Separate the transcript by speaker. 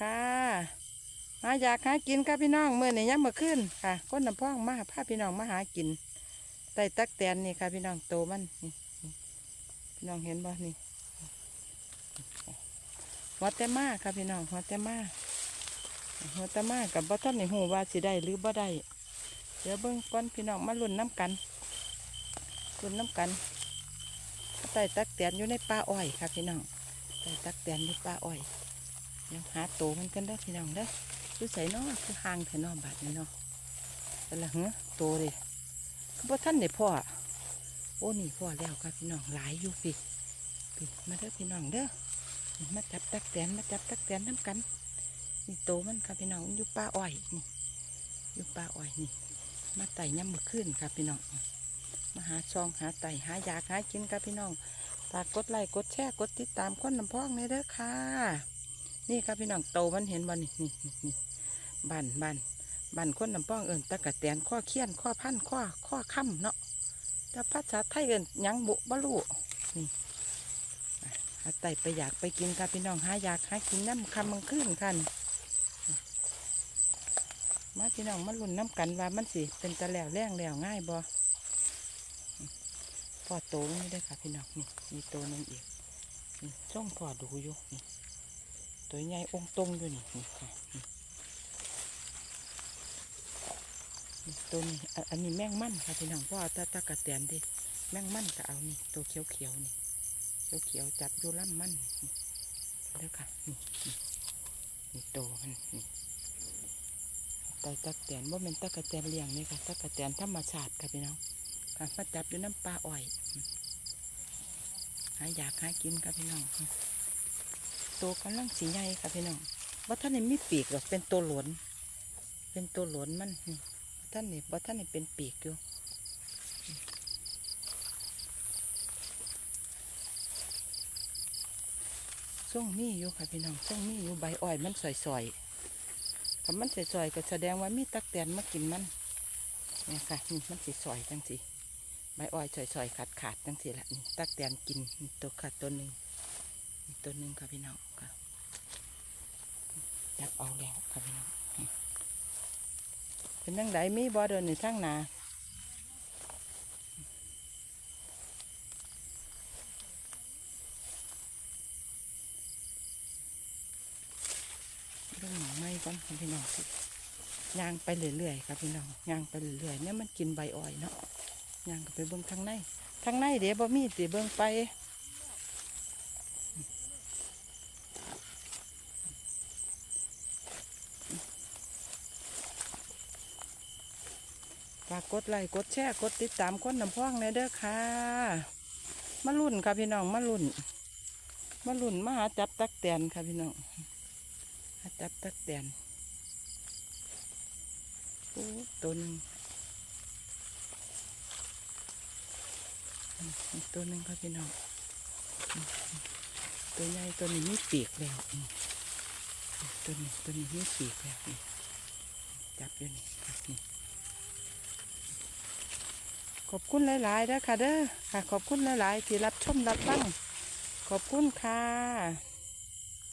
Speaker 1: ค่ะมาอยากหากินค่ะพี่น้องเมื่อนี่ยังมาขึ้นค่ะก้นน้ำพ่องมาพาพี่น้องมาหากินไต่ตักแตนนี่ค่ะพี่น้องโตมันนี่นี่พี่น้องเห็นบ่นี่หัวแต่มาค่ะพี่น้องหัวแต่มาหัวแต่มากับบ่ท่านในหูว่าสิได้หรือบ่ได้เดี๋ยวเบิ่งก้อนพี่น้องมาลุ้นน้ำกันลุ้นน้ำกันไต่ตักแตนอยู่ในป่าอ้อยค่ะพี่น้องไต่ตักแตนอยู่ป่าอ้อย เดี๋ยวหาโตมันกันเด้พี่น้องเด้อคือใส่น้อคือห่างเถอะน้อบาดนี้เนาะแต่ละเหรอโตเลยคือพ่ท่านได้พ่อโอ้นี่พ่อแล้วครับพี่น้องหลายอยู่พี่พี่มาเด้อพี่น้องเด้อมาจับตักแตนมาจับตักแตนน้ำกันนี่โตมันครับพี่น้องอยู่ป่าอ้อยนี่อยู่ป่าอ้อยนี่ มาไต่ย่ำมือขึ้นครับพี่น้องมาหาซองหาไต่หายากหากินครับพี่น้องฝากกดไลค์กดแชร์กดติดตามคนน้ำพองในเด้อค่ะ นี่ครับพี่น้องโตมันเห็นบ่นี่นี่นี่บันบันบันคนน้ำป้องเอิญตะกะแตนข้อเคียนข้อพันข้อข้อค่ำเนาะแต่ภาษาไทยเอิญยังบุบลูนี่อาไตไปอยากไปกินครับพี่น้องหาอยากหากินน้ำคำมังขึ้นคันมาพี่น้องมาลุ่นน้ำกันว่ามันสิเป็นตะแล้วแรงแล้วง่ายบ่พอโตนี่ได้อค่ะพี่น้องนี่มีโตนึงอีกช่องพอดูอยู่นี่ ตัวใหญ่องค์ตรงอยู่นี่นี่ค่ะนี่นี่ตัวนี้อันนี้แมงมันค่ะพี่น้องพ่อเอาตาตะกะแตนดิแมงมันก็เอานี่ตัวเขียวเขียวนี่เขียวเขียวจับอยู่ล่ำมันเด้อค่ะนี่นี่โตวมันนี่ไตตะกะแตนว่าเป็นตะกระแตนเลี้ยงนี่ค่ะตะกระแตนธรรมชาติค่ะพี่น้องค่ะมาจับอยู่น้ำปลาอ้อยหาอยากหากินค่ะพี่น้อง ตัวกำลังสีใหญ่ค่ะพี่น้องว่าท่านนี่มีปีกหรอกเป็นตัวหลวนเป็นตัวหลวนมันนี่บ่ท่านนี่ว่าท่านนี่เป็นปีกอยู่ส่งมีอยู่ค่ะพี่น้องส่งมีอยู่ใบอ้อยมันสอยๆถ้ามันสอยๆก็แสดงว่ามีตักแตนมากินมันเนี่ยค่ะนี่มันสีสอยจังสิใบอ้อยสอยๆขาดๆจังสิละนี่ตักแตนกินตัวขาดตัวหนึ่ง ตัวหนึ่งค่ะพี่น้องค่ะจับเอาแล้วค่ะพี่น้องเป็นยังไงมีบอเดินในทางนาเรื่องหนองไม้ก่อนค่ะพี่น้องย่างไปเรื่อยๆค่ะพี่น้องย่างไปเรื่อยๆเนี่ยมันกินใบอ้อยเนาะย่างก็ไปเบิ่งทางในทางในเดี๋ยวบ่มีสิเบิ่งไปากกดไลค์กดแชร์กดติดตามคนน้ำพ่องเลยเด้อค่ะ มาลุ่นค่ะพี่น้องมาลุ่น มาลุ่นมาหาจับตักแตนค่ะพี่น้องหาจับตักแตนโอ้ตัวหนึ่งตัวหนึ่งค่ะพี่น้องตัวใหญ่ตัวนี้ไมีปีกแล้วตัวนี้ตัวนี้ไมีปีกแล้วจับอยู่นี่นี่ อบคุณหลายๆนะค่ะเด้อค่ะ ขอบคุณหลายๆที่รับชมรับฟังขอบคุณค่ะ